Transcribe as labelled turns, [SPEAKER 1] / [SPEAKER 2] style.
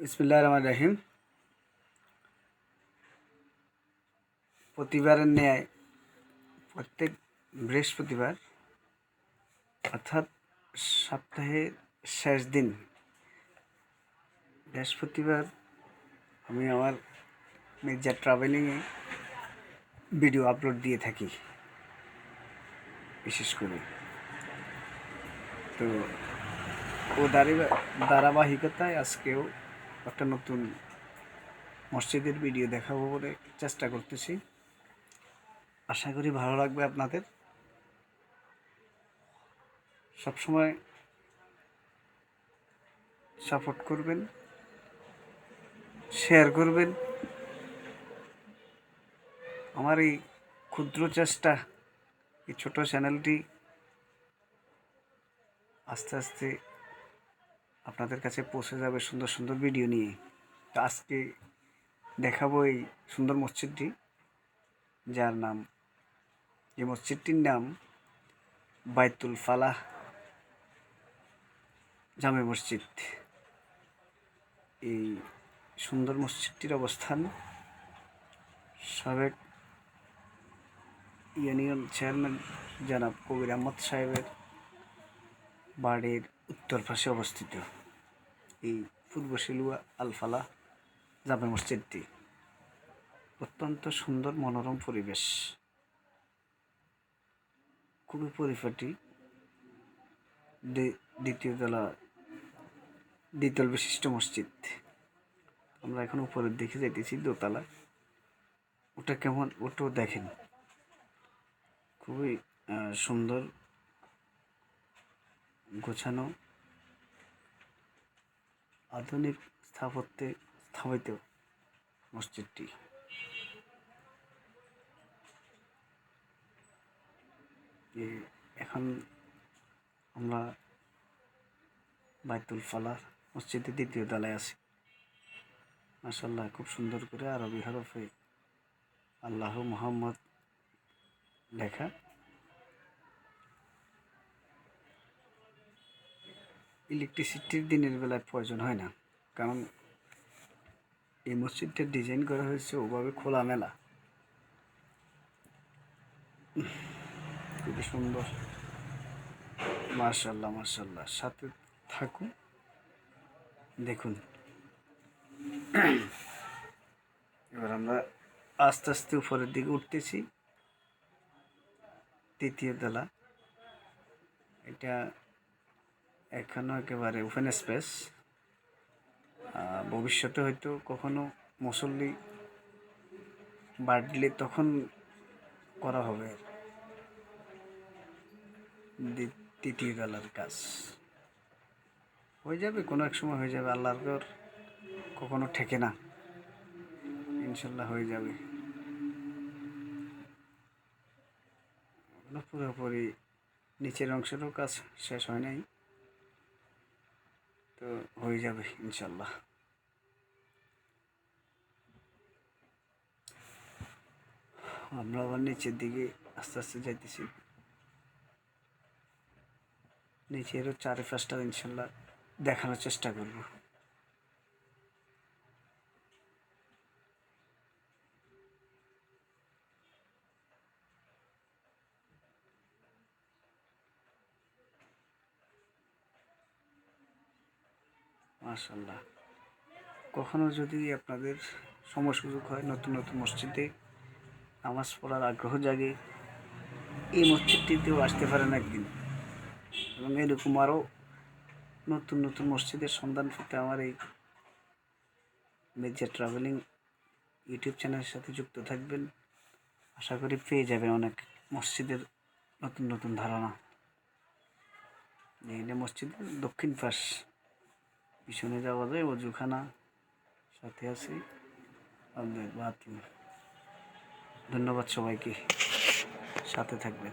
[SPEAKER 1] ইসমিল্লাহ রহমান রাহিম প্রতিবারের ন্যায় প্রত্যেক বৃহস্পতিবার অর্থাৎ সপ্তাহের শেষ দিন বৃহস্পতিবার আমি আমার মির্জা ট্রাভেলিংয়ে ভিডিও আপলোড দিয়ে থাকি বিশেষ করে তো ও দাঁড়িয়ে- ধারাবাহিকতায় আজকেও একটা নতুন মসজিদের ভিডিও দেখাবো বলে চেষ্টা করতেছি। আশা করি ভালো লাগবে আপনাদের। সবসময় সাপোর্ট করবেন শেয়ার করবেন। আমার এই ক্ষুদ্র চেষ্টা, এই ছোট চ্যানেলটি আস্তে আস্তে আপনাদের কাছে পৌঁছে যাবে সুন্দর সুন্দর ভিডিও নিয়ে। তো আজকে দেখাবো এই সুন্দর মসজিদটি, যার নাম, এই মসজিদটির নাম বাইতুল ফালাহ জামে মসজিদ। এই সুন্দর মসজিদটির অবস্থান সাবেক ইউনিয়ন চেয়ারম্যান জনাব কবির আহমদ সাহেবের বাড়ির উত্তর পাশে অবস্থিত। এই পূর্ব শিলুয়া আলফালা জামে মসজিদটি। অত্যন্ত সুন্দর মনোরম পরিবেশ। খুবই পরিপাটি। দ্বি- দ্বিতীয় তলা, দ্বিতল বিশিষ্ট মসজিদ। আমরা এখন উপরের দিকে যাইতেছি দোতলা ওটা কেমন ওটাও দেখেন। খুবই সুন্দর, গোছানো। আধুনিক স্থাপত্যে স্থাপিত মসজিদটি। এখন আমরা বাইতুল ফালার মসজিদের দ্বিতীয় তলায় আছি। মাসাল্লাহ খুব সুন্দর করে আরবি হরফে আল্লাহ মোহাম্মদ লেখা। ইলেকট্রিসিটির দিনের বেলায় প্রয়োজন হয় না। কারণ এই মসজিদটা ডিজাইন করা হয়েছে ওভাবে খোলামেলা। খুবই সুন্দর। মার্শাল্লাহ মার্শাল্লাহ সাথে থাকুন, দেখুন। এবার আমরা আস্তে আস্তে উপরের দিকে উঠতেছি। তৃতীয় তলা। এটা এখনও একেবারে ওপেন স্পেস ভবিষ্যতে হয়তো কখনো মুসল্লি বাড়লে তখন করা হবে। তৃতীয় তলার কাজ। হয়ে যাবে, কোনো এক সময় হয়ে যাবে, আল্লাহর ঘর কখনো ঠেকে না। ইনশাল্লাহ হয়ে যাবে। পুরোপুরি নিচের অংশেরও কাজ শেষ হয় নাই। তো হয়ে যাবে, ইনশাল্লাহ। আমরা আবার নিচের দিকে আস্তে আস্তে যাইতেছি। নিচেরও চারিপাশটা ইনশাল্লাহ দেখানোর চেষ্টা করব। মাশাল্লাহ কখনো যদি আপনাদের সময় সুযোগ হয় নতুন নতুন মসজিদে নামাজ পড়ার আগ্রহ জাগে, এই মসজিদটিতেও আসতে পারেন একদিন। এবং এরকম আরও নতুন নতুন মসজিদের সন্ধান পেতে আমার এই মির্জা ট্রাভেলিং ইউটিউব চ্যানেলের সাথে যুক্ত থাকবেন। আশা করি পেয়ে যাবেন অনেক মসজিদের নতুন নতুন ধারণা। মসজিদের দক্ষিণ পাশ। পিছনে যাওয়া যায় অজুখানা। সাথে আছি। ধন্যবাদ সবাইকে। সাথে থাকবেন।